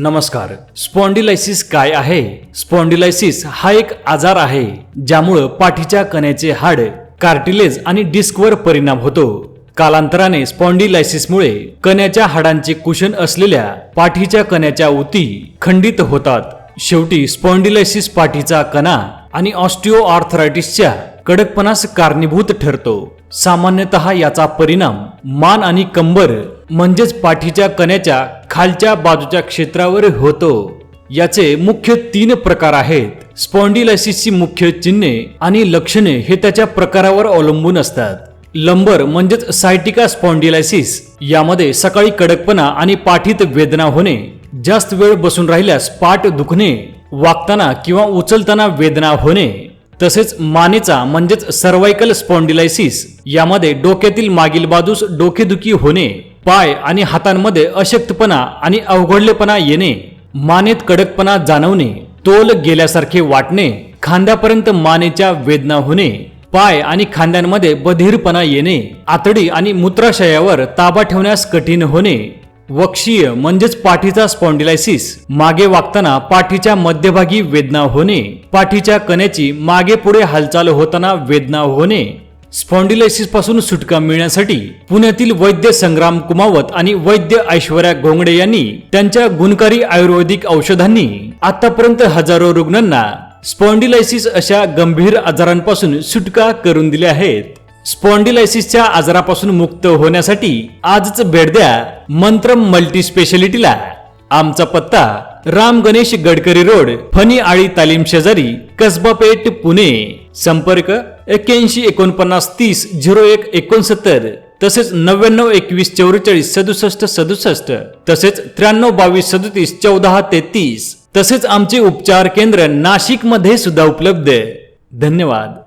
नमस्कार. स्पॉन्डिलायसिस काय आहे? स्पॉन्डिलायसिस हा एक आजार आहे ज्यामुळं पाठीच्या कण्याचे हाड कार्टिलेज आणि डिस्कवर परिणाम होतो. कालांतराने स्पॉन्डिलायसिसमुळे कण्याच्या हाडांचे कुशन असलेल्या पाठीच्या कण्याच्या उती खंडित होतात. शेवटी स्पॉन्डिलायसिस पाठीचा कणा आणि ऑस्टिओआर्थरायटिसच्या कडकपणास कारणीभूत ठरतो. सामान्यतः याचा परिणाम मान आणि कंबर म्हणजेच पाठीच्या कण्याच्या खालच्या बाजूच्या क्षेत्रावर होतो. याचे मुख्य तीन प्रकार आहेत. स्पॉन्डिलायसिसची मुख्य चिन्हे आणि लक्षणे हे त्याच्या प्रकारावर अवलंबून असतात. लंबर म्हणजेच सायटिका स्पॉन्डिलायसिस. यामध्ये सकाळी कडकपणा आणि पाठीत वेदना होणे जास्त वेळ बसून राहिल्यास पाठ दुखणे वागताना किंवा उचलताना वेदना होणे तसेच मानेचा म्हणजेच सर्वायकल स्पॉन्डिलायसिस. यामध्ये डोक्यातील मागील बाजूस डोकेदुखी होणे पाय आणि हातांमध्ये अशक्तपणा आणि अवघडलेपणा येणे मानेत कडकपणा जाणवणे तोल गेल्यासारखे वाटणे खांद्यापर्यंत मानेच्या वेदना होणे पाय आणि खांद्यांमध्ये बधीरपणा येणे आतडी आणि मूत्राशयावर ताबा ठेवण्यास कठीण होणे. वक्षीय म्हणजेच पाठीचा स्पॉन्डिलायसिस मागे वागताना पाठीच्या मध्यभागी वेदना होणे पाठीच्या कण्याची मागे पुढे हालचाल होताना वेदना होणे. स्पॉन्डिलायसिसपासून सुटका मिळण्यासाठी पुण्यातील वैद्य संग्राम कुमावत आणि वैद्य ऐश्वर्या घोंगडे यांनी त्यांच्या गुणकारी आयुर्वेदिक औषधांनी आतापर्यंत हजारो रुग्णांना स्पॉन्डिलायसिस अशा गंभीर आजारांपासून सुटका करून दिल्या आहेत. स्पॉन्डिलायसिसच्या आजारापासून मुक्त होण्यासाठी आजच भेट द्या मंत्रम मल्टी स्पेशालिटीला. आमचा पत्ता राम गणेश गडकरी रोड फनी आळी तालीम शेजारी कसबा पेठ पुणे. संपर्क एक्क्याऐंशी एकोणपन्नास तीस झिरो एक एकोणसत्तर तसेच नव्याण्णव एकवीस चौवेचाळीस सदुसष्ट सदुसष्ट तसेच त्र्याण्णव बावीस सदतीस चौदा तेहतीस तसेच आमचे उपचार केंद्र नाशिकमध्ये सुद्धा उपलब्ध आहे. धन्यवाद.